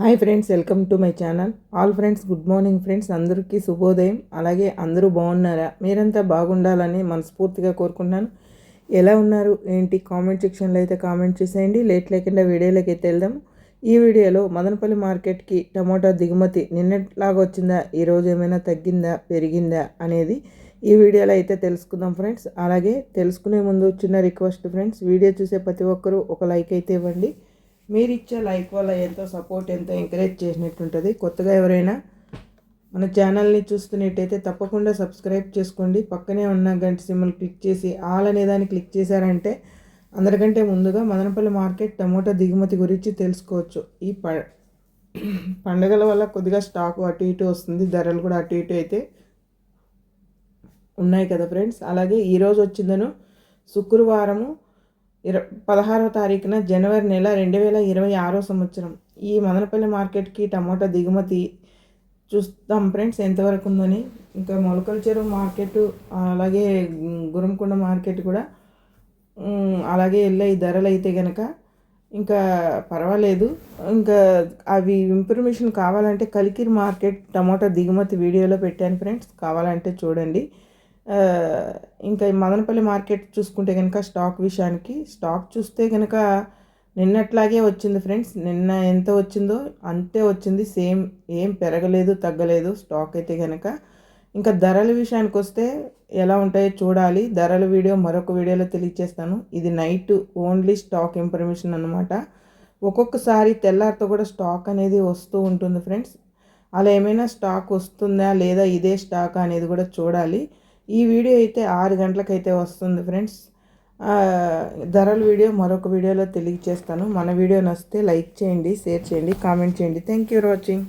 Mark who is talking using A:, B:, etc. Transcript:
A: Hi friends welcome to my channel. All friends good morning friends. అందరికీ శుభోదయం. అలాగే అందరూ బాగున్నారా? మీరంతా బాగుండాలని మనస్ఫూర్తిగా కోరుకుంటున్నాను. ఎలా ఉన్నారు? ఏంటి? కామెంట్ సెక్షన్లో అయితే కామెంట్ చేసేయండి. లేట్ లేకుండా వీడియోలోకి అయితే వెళ్దాం. ఈ వీడియోలో మదనపల్లి మార్కెట్కి టమోటా దిగుమతి నిన్నట్లాగా వచ్చిందా? ఈరోజు ఏమైనా తగ్గిందా? పెరిగిందా? అనేది ఈ వీడియోలో అయితే తెలుసుకుందాం ఫ్రెండ్స్. అలాగే తెలుసుకునే ముందు చిన్న రిక్వెస్ట్ ఫ్రెండ్స్. వీడియో చూసే ప్రతి ఒక్కరూ ఒక లైక్ అయితే ఇవ్వండి. మీరు ఇచ్చే లైక్ వల్ల ఎంతో సపోర్ట్ ఎంతో ఎంకరేజ్ చేసినట్టు ఉంటుంది కొత్తగా ఎవరైనా మన ఛానల్ని చూస్తున్నట్టయితే తప్పకుండా సబ్స్క్రైబ్ చేసుకోండి. పక్కనే ఉన్న గంట సిమ్మల్ని క్లిక్ చేసి ఆల్ అనే దాన్ని క్లిక్ చేశారంటే అందరికంటే ముందుగా మదనపల్లి మార్కెట్ టమోటా దిగుమతి గురించి తెలుసుకోవచ్చు. ఈ ప పండుగల వల్ల కొద్దిగా స్టాక్ అటు ఇటు వస్తుంది. ధరలు కూడా అటు ఇటు అయితే ఉన్నాయి కదా ఫ్రెండ్స్. అలాగే ఈరోజు వచ్చిందను శుక్రవారము ఇర పదహారవ తారీఖున జనవరి నెల రెండు వేల ఇరవై ఆరో సంవత్సరం. ఈ మదనపల్లి మార్కెట్కి టమోటా దిగుమతి చూస్తాం ఫ్రెండ్స్ ఎంతవరకు ఉందని. ఇంకా మొలకల చెరువు మార్కెట్ అలాగే గురంకొండ మార్కెట్ కూడా అలాగే వెళ్ళాయి ధరలు అయితే కనుక ఇంకా పర్వాలేదు. ఇంకా అవి ఇన్ఫర్మేషన్ కావాలంటే కలికిరి మార్కెట్ టమోటా దిగుమతి వీడియోలో పెట్టాను ఫ్రెండ్స్ కావాలంటే చూడండి. ఇంకా మదనపల్లి మార్కెట్ చూసుకుంటే కనుక స్టాక్ విషయానికి స్టాక్ చూస్తే కనుక నిన్నట్లాగే వచ్చింది ఫ్రెండ్స్. నిన్న ఎంత వచ్చిందో అంతే వచ్చింది. సేమ్ ఏం పెరగలేదు తగ్గలేదు స్టాక్ అయితే కనుక ఇంకా ధరల విషయానికి వస్తే ఎలా ఉంటాయో చూడాలి. ధరల వీడియో మరొక వీడియోలో తెలియచేస్తాను. ఇది నైట్ ఓన్లీ స్టాక్ ఇన్ఫర్మేషన్ అనమాట ఒక్కొక్కసారి తెల్లారితో కూడా స్టాక్ అనేది వస్తూ ఉంటుంది ఫ్రెండ్స్. అలా ఏమైనా స్టాక్ వస్తుందా లేదా ఇదే స్టాక్ అనేది కూడా చూడాలి. ఈ వీడియో అయితే ఆరు గంటలకైతే వస్తుంది ఫ్రెండ్స్. ధరల వీడియో మరొక వీడియోలో తెలియచేస్తాను. మన వీడియో నచ్చితే లైక్ చేయండి షేర్ చేయండి కామెంట్ చేయండి. Thank you for watching